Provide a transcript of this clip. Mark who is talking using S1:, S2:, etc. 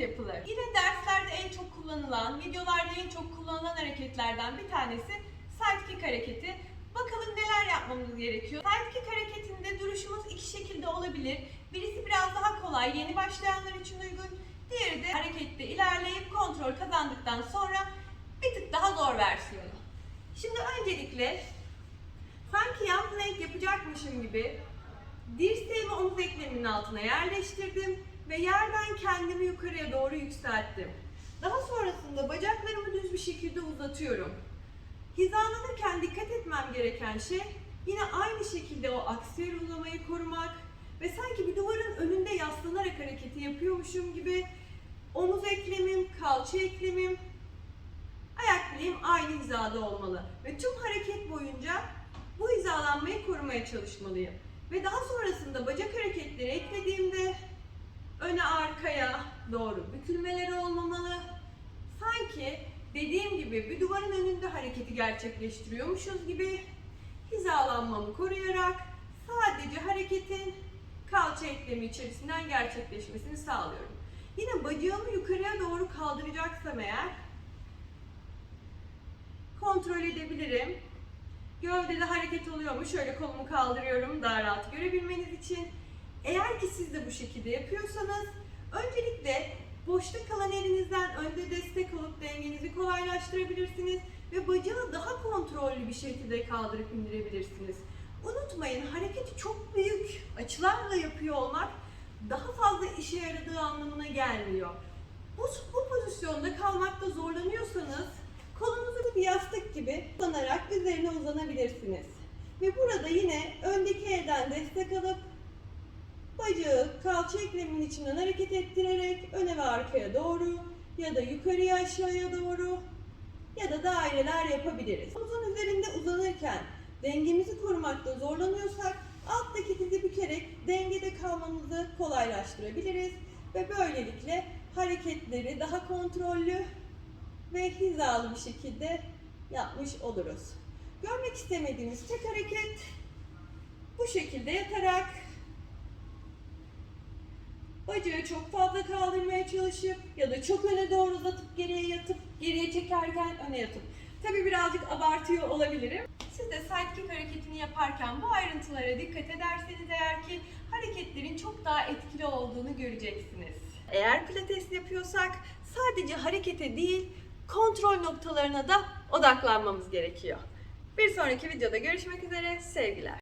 S1: yapılır? Yine derslerde en çok kullanılan, videolarda en çok kullanılan hareketlerden bir tanesi sidekick hareketi. Bakalım neler yapmamız gerekiyor. Sidekick hareketinde duruşumuz iki şekilde olabilir. Birisi biraz daha kolay, yeni başlayanlar için uygun. Diğeri de harekette ilerleyip kontrol kazandıktan sonra bir tık daha zor versiyonu. Şimdi öncelikle sanki yan plank yapacakmışım gibi dirseğimi omuz eklemimin altına yerleştirdim ve yerden kendimi yukarıya doğru yükselttim. Daha sonrasında bacaklarımı düz bir şekilde uzatıyorum. Hizalanırken dikkat etmem gereken şey yine aynı şekilde o aksiyel uzamayı korumak ve sanki bir duvarın önünde yaslanarak hareketi yapıyormuşum gibi omuz eklemim, kalça eklemim, ayak bileğim aynı hizada olmalı. Ve tüm hareket boyunca bu hizalanmayı korumaya çalışmalıyım. Ve daha sonrasında bacak hareketleri eklediğimde öne arkaya doğru bükülmeleri olmamalı. Sanki dediğim gibi bir duvarın önünde hareketi gerçekleştiriyormuşuz gibi hizalanmamı koruyarak sadece hareketin kalça eklemi içerisinden gerçekleşmesini sağlıyorum. Yine bacağımı yukarıya doğru kaldıracaksam eğer kontrol edebilirim. Gövdede hareket oluyor mu? Şöyle kolumu kaldırıyorum daha rahat görebilmeniz için. Eğer ki siz de bu şekilde yapıyorsanız öncelikle boşta kalan elinizden önde alıp dengenizi kolaylaştırabilirsiniz ve bacağı daha kontrollü bir şekilde kaldırıp indirebilirsiniz. Unutmayın hareketi çok büyük açılarla yapıyor olmak daha fazla işe yaradığı anlamına gelmiyor. Bu, bu pozisyonda kalmakta zorlanıyorsanız kolunuzu bir yastık gibi kullanarak üzerine uzanabilirsiniz. Ve burada yine öndeki elden destek alıp bacağı kalça ekleminin içinden hareket ettirerek öne ve arkaya doğru ya da yukarıya aşağıya doğru ya da daireler yapabiliriz. Omuzun üzerinde uzanırken dengemizi korumakta zorlanıyorsak alttaki dizi bükerek dengede kalmamızı kolaylaştırabiliriz ve böylelikle hareketleri daha kontrollü ve hizalı bir şekilde yapmış oluruz. Görmek istemediğimiz tek hareket bu şekilde yatarak bacağı çok fazla kaldırmaya çalışıp ya da çok öne doğru uzatıp geriye yatıp geriye çekerken öne yatıp. Tabi birazcık abartıyor olabilirim. Siz de sidekick hareketini yaparken bu ayrıntılara dikkat ederseniz eğer ki hareketlerin çok daha etkili olduğunu göreceksiniz. Eğer pilates yapıyorsak sadece harekete değil kontrol noktalarına da odaklanmamız gerekiyor. Bir sonraki videoda görüşmek üzere sevgiler.